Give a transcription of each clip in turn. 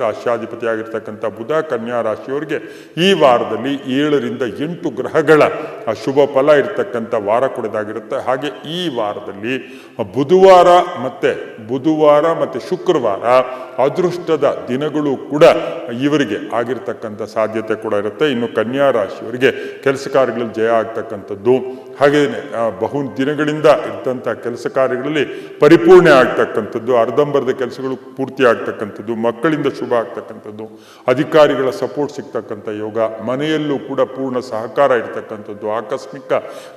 ರಾಶ್ಯಾಧಿಪತಿಯಾಗಿರ್ತಕ್ಕಂಥ ಬುಧ, ಕನ್ಯಾ ರಾಶಿಯವರಿಗೆ ಈ ವಾರದಲ್ಲಿ ಏಳರಿಂದ ಎಂಟು ಗ್ರಹಗಳ ಆ ಶುಭ ಫಲ ಇರತಕ್ಕಂಥ ವಾರ ಕೊಡೋದಾಗಿರುತ್ತೆ. ಹಾಗೆ ಈ ವಾರದಲ್ಲಿ ಬುಧವಾರ ಮತ್ತು ಬುಧವಾರ ಮತ್ತು ಶುಕ್ರವಾರ ಅದೃಷ್ಟದ ದಿನಗಳು ಕೂಡ ಇವರಿಗೆ ಆಗಿರ್ತಕ್ಕಂಥ ಸಾಧ್ಯತೆ ಕೂಡ ಇರುತ್ತೆ. ಇನ್ನು ಕನ್ಯಾ ರಾಶಿಯವರಿಗೆ ಕೆಲಸ ಕಾರ್ಯಗಳಲ್ಲಿ ಜಯ ಆಗ್ತಕ್ಕಂಥದ್ದು ಹಾಗೆಯೇ ಬಹು ದಿನಗಳಿಂದ ಇದ್ದಂಥ ಕೆಲಸ ಕಾರ್ಯಗಳಲ್ಲಿ ಪರಿಪೂರ್ಣ ಆಗ್ತಕ್ಕಂಥದ್ದು, ಅರ್ಧಂಬರ್ಧ ಕೆಲಸಗಳು ಪೂರ್ತಿ ಆಗ್ತಕ್ಕಂಥದ್ದು, ಮಕ್ಕಳಿಂದ ಶುಭ ಆಗ್ತಕ್ಕಂಥದ್ದು, ಅಧಿಕಾರಿಗಳ ಸಪೋರ್ಟ್ ಸಿಗ್ತಕ್ಕಂಥ ಯೋಗ, ಮನೆಯಲ್ಲೂ ಕೂಡ ಪೂರ್ಣ ಸಹಕಾರ ಇರ್ತಕ್ಕಂಥದ್ದು, ಆಕಸ್ಮಿಕ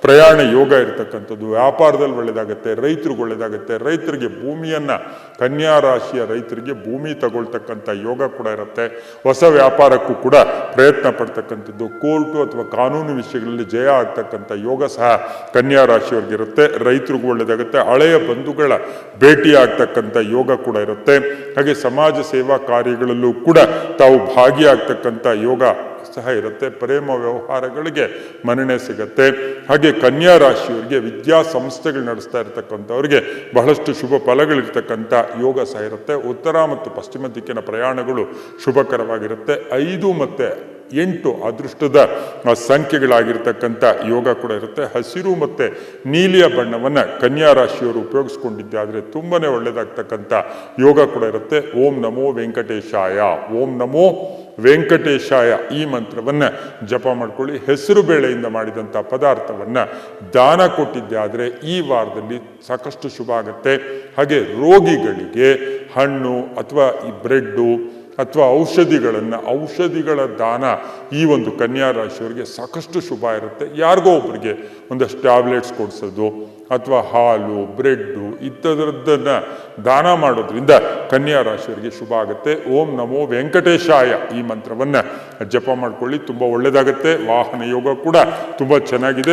ಪ್ರಯಾಣ ಯೋಗ ಇರ್ತಕ್ಕಂಥದ್ದು, ವ್ಯಾಪಾರದಲ್ಲಿ ಒಳ್ಳೆಯದಾಗುತ್ತೆ, ರೈತರಿಗೆ ಒಳ್ಳೆಯದಾಗುತ್ತೆ, ರೈತರಿಗೆ ಭೂಮಿಯನ್ನು, ಕನ್ಯಾ ರಾಶಿಯ ರೈತರಿಗೆ ಭೂಮಿ ತಗೊಳ್ತಕ್ಕಂಥ ಯೋಗ ಕೂಡ ಇರುತ್ತೆ. ಹೊಸ ವ್ಯಾಪಾರಕ್ಕೂ ಕೂಡ ಪ್ರಯತ್ನ ಪಡ್ತಕ್ಕಂಥದ್ದು, ಕೋರ್ಟು ಅಥವಾ ಕಾನೂನು ವಿಷಯಗಳಲ್ಲಿ ಜಯ ಆಗ್ತಕ್ಕಂಥ ಯೋಗ ಸಹ ಕನ್ಯಾ ರಾಶಿಯವ್ರಿಗೆ ಇರುತ್ತೆ ರೈತರಿಗೂ ಒಳ್ಳೆಯದಾಗುತ್ತೆ ಹಳೆಯ ಬಂಧುಗಳ ಭೇಟಿ ಆಗ್ತಕ್ಕಂಥ ಯೋಗ ಕೂಡ ಇರುತ್ತೆ. ಹಾಗೆ ಸಮಾಜ ಸೇವಾ ಕಾರ್ಯಗಳಲ್ಲೂ ಕೂಡ ತಾವು ಭಾಗಿಯಾಗ್ತಕ್ಕಂಥ ಯೋಗ ಸಹ ಇರುತ್ತೆ. ಪ್ರೇಮ ವ್ಯವಹಾರಗಳಿಗೆ ಮನ್ನಣೆ ಸಿಗತ್ತೆ. ಹಾಗೆ ಕನ್ಯಾ ರಾಶಿಯವರಿಗೆ ವಿದ್ಯಾ ಸಂಸ್ಥೆಗಳು ನಡೆಸ್ತಾ ಇರತಕ್ಕಂಥವ್ರಿಗೆ ಬಹಳಷ್ಟು ಶುಭ ಫಲಗಳಿರ್ತಕ್ಕಂಥ ಯೋಗ ಸಹ ಇರುತ್ತೆ. ಉತ್ತರ ಮತ್ತು ಪಶ್ಚಿಮ ದಿಕ್ಕಿನ ಪ್ರಯಾಣಗಳು ಶುಭಕರವಾಗಿರುತ್ತೆ. ಐದು ಮತ್ತೆ ಎಂಟು ಅದೃಷ್ಟದ ಸಂಖ್ಯೆಗಳಾಗಿರ್ತಕ್ಕಂಥ ಯೋಗ ಕೂಡ ಇರುತ್ತೆ. ಹಸಿರು ಮತ್ತು ನೀಲಿಯ ಬಣ್ಣವನ್ನು ಕನ್ಯಾ ರಾಶಿಯವರು ಉಪಯೋಗಿಸ್ಕೊಂಡಿದ್ದಾದ್ರೆ ತುಂಬಾ ಒಳ್ಳೆಯದಾಗ್ತಕ್ಕಂಥ ಯೋಗ ಕೂಡ ಇರುತ್ತೆ. ಓಂ ನಮೋ ವೆಂಕಟೇಶಾಯ. ಓಂ ನಮೋ ವೆಂಕಟೇಶಾಯ ಈ ಮಂತ್ರವನ್ನು ಜಪ ಮಾಡಿಕೊಳ್ಳಿ. ಹೆಸರು ಬೇಳೆಯಿಂದ ಮಾಡಿದಂಥ ಪದಾರ್ಥವನ್ನು ದಾನ ಕೊಟ್ಟಿದ್ದೆ, ಆದರೆ ಈ ವಾರದಲ್ಲಿ ಸಾಕಷ್ಟು ಶುಭ ಆಗುತ್ತೆ. ಹಾಗೆ ರೋಗಿಗಳಿಗೆ ಹಣ್ಣು ಅಥವಾ ಈ ಬ್ರೆಡ್ಡು ಅಥವಾ ಔಷಧಿಗಳನ್ನು, ಔಷಧಿಗಳ ದಾನ ಈ ಒಂದು ಕನ್ಯಾ ರಾಶಿಯವರಿಗೆ ಸಾಕಷ್ಟು ಶುಭ ಇರುತ್ತೆ. ಯಾರಿಗೋ ಒಬ್ಬರಿಗೆ ಒಂದಷ್ಟು ಟ್ಯಾಬ್ಲೆಟ್ಸ್ ಕೊಡಿಸೋದು ಅಥವಾ ಹಾಲು, ಬ್ರೆಡ್ಡು ಇಂಥದ್ರದ್ದನ್ನು ದಾನ ಮಾಡೋದ್ರಿಂದ ಕನ್ಯಾ ರಾಶಿಯವರಿಗೆ ಶುಭ ಆಗುತ್ತೆ. ಓಂ ನಮೋ ವೆಂಕಟೇಶಾಯ ಈ ಮಂತ್ರವನ್ನು ಜಪ ಮಾಡಿಕೊಳ್ಳಿ, ತುಂಬ ಒಳ್ಳೆಯದಾಗುತ್ತೆ ವಾಹನ ಯೋಗ ಕೂಡ ತುಂಬ ಚೆನ್ನಾಗಿದೆ.